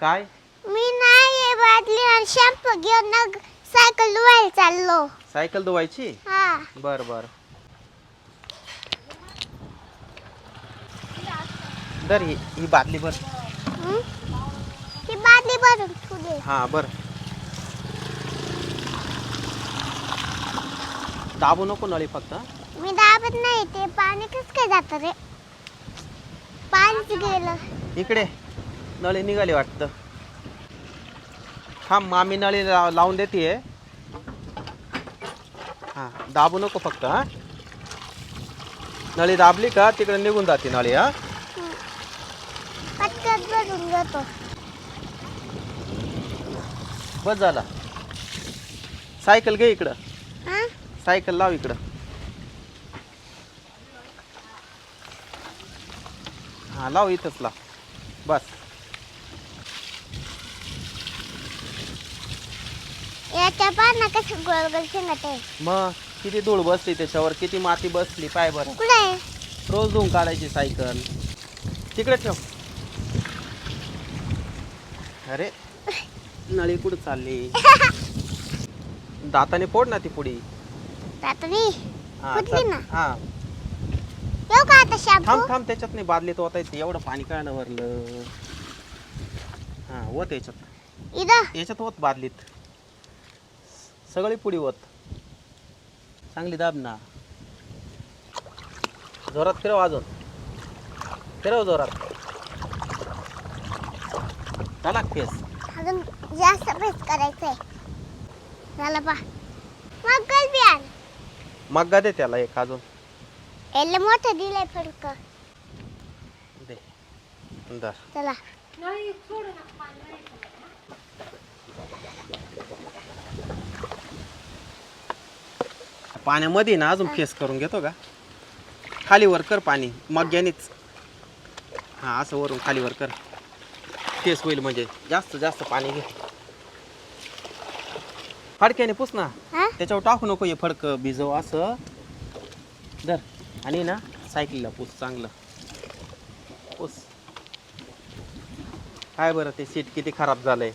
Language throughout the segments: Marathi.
काय? मी नाही बादली आणि शॅम्पू घेऊन ना सायकल धुवायला चाललो. सायकल धुवायची? हा. बर बर. दर ही ही बादली बर हं? ही बादली भरून ठेवली. हा बर दाबू नको नळी फक्त मी दाबत नाही ते पाणी कस काय जात रे? पाणीच गेलं. इकडे. नळी निघाली वाटतं. थांब मामी नळी ला- लावून देते हा दाबू नको फक्त हा. नळी दाबली का तिकडे निघून जाते नळी हा. पटकन भरून घेतो बस झाला. सायकल घे इकडं. हा? सायकल लाव इकडं. हा लाव इथंच लाव. बस. याच्या कसं गोल गोल शिंगत? आहे मग किती धूळ बसली त्याच्यावर किती माती बसली पाय बरं. कुठे आहे? रोज धुवून काढायची सायकल. तिकडे ठेव. अरे नळी कुठं चालली? दाताने फोड ना ती पुडी आता हा फुटली. ना. हा. येऊ का आता शॅम्पू थांब थांब त्याच्यात नाही बादलीत ओतायचं एवढं पाणी काय ना वरलं. हा ओत याच्यात. इथं. याच्यात ओत बादलीत. सगळी पुडी ओत चांगली दाब ना. जोरात फिरव अजून. फिरव जोरात. झाला फेस अजून जास्त बेस करायचंय. झालं पा मग आण मग्गा दे त्याला एक अजून. एल मोठं दिलंय फडक. दे. दर चला. पाण्यामध्ये ना अजून फेस करून घेतो का? खाली वर कर पाणी मग्यानेच. हा असं वरून खाली वर कर. फेस होईल म्हणजे. जास्त जास्त पाणी घे. फडक्याने पुस ना. त्याच्यावर टाकू नको हे फडकं भिजव असं. धर. आणि ना सायकलीला पुस चांगलं. पुस. काय बरं ते सीट किती खराब झालंय.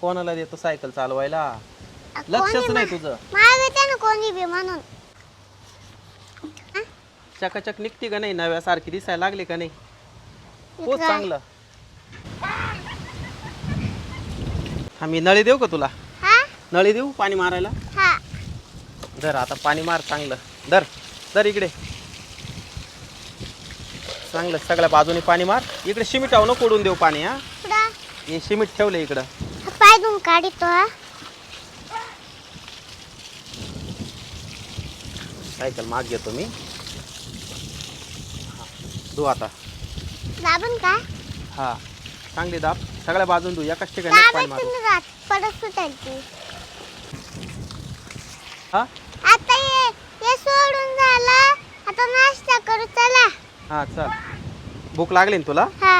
कोणाला देतो सायकल चालवायला? लक्षच नाही तुझं. मागे ना कोणी बी म्हणून. चकाचक निघते का नाही? नव्यासारखी दिसायला लागली का नाही? पोच इथं चांगलं. हा मी नळी देऊ का तुला? हा? नळी देऊ पाणी मारायला? हा. धर आता पाणी मार चांगलं. धर धर इकडे. चांगलं सगळ्या बाजूने पाणी मार. इकडे शिमिटाव नको उडून देऊ पाणी हा. हे शिमिट ठेवलं इकडं. हा पाय धुवून काढितो हा. सायकल माग घेतो मी. धु आता. दाबून का? हा चांगली दाब. सगळ्या बाजून धु एकाच ठिकाणी पाणी मारू. दाबायचं ना रात परत सुटायची हा? आता हे हे सोडून झालं. आता नाश्ता करू चला. हा चल. भूक लागली ना तुला? हा.